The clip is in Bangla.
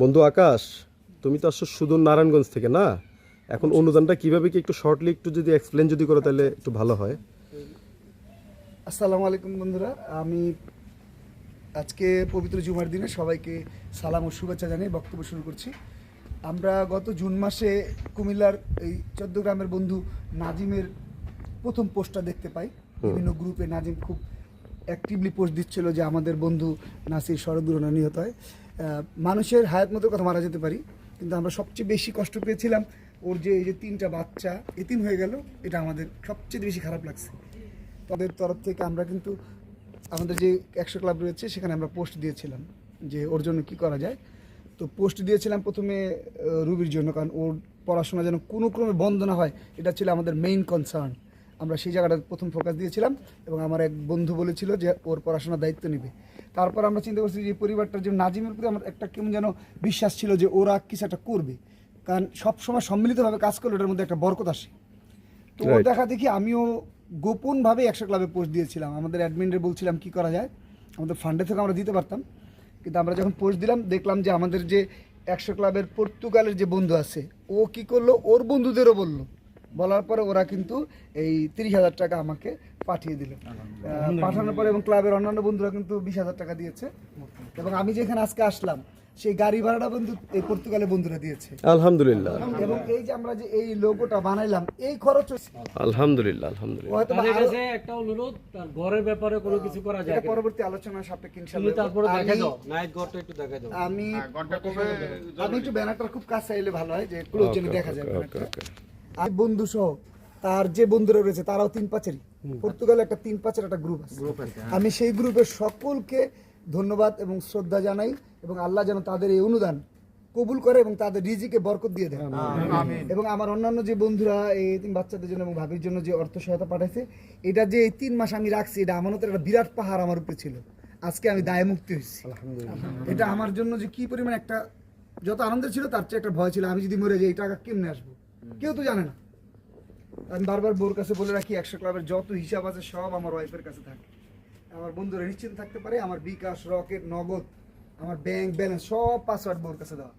বন্ধু আকাশ তুমি তো আসছো সুদূর নারায়ণগঞ্জ থেকে না? এখন অনুদানটা কীভাবে কি একটু শর্টলি একটু যদি এক্সপ্লেন যদি করো তাহলে একটু ভালো হয়। আসসালামু আলাইকুম বন্ধুরা আমি আজকে পবিত্র জুমার দিনে সবাইকে সালাম ও শুভেচ্ছা জানিয়ে বক্তব্য শুরু করছি। আমরা গত জুন মাসে কুমিল্লার এই চোদ্দ গ্রামের বন্ধু নাজিমের প্রথম পোস্টটা দেখতে পাই। বিভিন্ন গ্রুপে নাজিম খুব অ্যাক্টিভলি পোস্ট দিচ্ছিল যে আমাদের বন্ধু নাসির দুর্ঘটনা নিহত হয়। মানুষের হায়াত মতো কথা মারা যেতে পারি, কিন্তু আমরা সবচেয়ে বেশি কষ্ট পেয়েছিলাম ওর যে এই যে তিনটা বাচ্চা এতিম হয়ে গেল, এটা আমাদের সবচেয়ে বেশি খারাপ লাগছে। তাদের তরফ থেকে আমরা কিন্তু আমাদের যে একশো ক্লাব রয়েছে, সেখানে আমরা পোস্ট দিয়েছিলাম যে ওর জন্য কি করা যায়। তো পোস্ট দিয়েছিলাম প্রথমে রুবির জন্য, কারণ ওর পড়াশোনা যেন কোনো ক্রমে বন্ধ না হয়, এটা ছিল আমাদের মেইন কনসার্ন আমরা সেই জায়গাটা প্রথম ফোকাস দিয়েছিলাম এবং আমার এক বন্ধু বলেছিল যে ওর পড়াশোনার দায়িত্ব নেবে। তারপর আমরা চিন্তা করছি যে এই পরিবারটার যে নাজিমের প্রতি আমার একটা কেমন যেন বিশ্বাস ছিল যে ওরা কিছু একটা করবে। কারণ সবসময় সম্মিলিতভাবে কাজ করলে ওটার মধ্যে একটা বরকত আসে। তো. দেখা দেখি আমিও গোপনভাবে একশো ক্লাবে পোস্ট দিয়েছিলাম। আমাদের অ্যাডমিনরে বলছিলাম কি করা যায়। আমাদের ফান্ডে থেকে আমরা দিতে পারতাম। কিন্তু আমরা যখন পোস্ট দিলাম দেখলাম যে আমাদের যে একশো ক্লাবের পর্তুগালের যে বন্ধু আছে ও কি করল? ওর বন্ধুদেরও বলল। বলার পরে ওরা কিন্তু এই তিরিশ হাজার টাকা আমাকে পাঠিয়ে দিল। পাঠানোর পরে এবং ক্লাবের অন্যান্য বন্ধুরা কিন্তু বিশ হাজার টাকা দিয়েছে। এবং আমি যেখানে আজকে আসলাম সেই গাড়ি ভাড়াটা বন্ধু এই পর্তুগালের বন্ধুরা দিয়েছে। আলহামদুলিল্লাহ। এবং এই যে আমরা যে এই লোগোটা বানাইলাম এই খরচ হচ্ছে। আলহামদুলিল্লাহ আলহামদুলিল্লাহ। হয়তো আরো- কাছে একটা অনুরোধ তার ঘরের ব্যাপারে কোনো কিছু করা যায় এটা? পরবর্তী আলোচনা সাপেক্ষে তুমি ইনশাআল্লাহ। তারপরে দেখা আমি- দাও নাইট ঘরটা একটু দেখা দাও। আমি ঘরটা কবে আমি একটু ব্যানারটা খুব কাছে এলে ভালো হয় যে ক্লোজ যেন দেখা যায় ওকে ওকে। আর বন্ধু সহ তার যে বন্ধুরা রয়েছে তারাও তিন পাঁচেরই। পর্তুগালে একটা তিন পাঁচের একটা গ্রুপ আছে। আমি সেই গ্রুপের সকলকে ধন্যবাদ এবং শ্রদ্ধা জানাই এবং আল্লাহ যেন তাদের এই অনুদান কবুল করে এবং তাদের রিজিকে বরকত দিয়ে দেয় এবং আমার অন্যান্য যে বন্ধুরা এই তিন বাচ্চাদের জন্য এবং ভাবির জন্য যে অর্থ সহায়তা পাঠাইছে এটা যে এই তিন মাস আমি রাখছি এটা আমানতের একটা বিরাট পাহাড় আমার উপরে ছিল। আজকে আমি দায় মুক্তি হয়েছি। এটা আমার জন্য যে কি পরিমাণ একটা যত আনন্দের ছিল তার চেয়ে একটা ভয় ছিল। আমি যদি মরে যাই এই টাকা কেমনে আসব? কেউ তো জানে না। আমি বারবার বোর কাছে বলে রাখি, একশো ক্লাবের যত হিসাব আছে সব আমার ওয়াইফের কাছে থাকে। আমার বন্ধুরা নিশ্চিন্ত থাকতে পারে, আমার বিকাশ, রকেট, নগদ, আমার ব্যাংক ব্যালেন্স সব পাসওয়ার্ড বোর কাছে দেওয়া।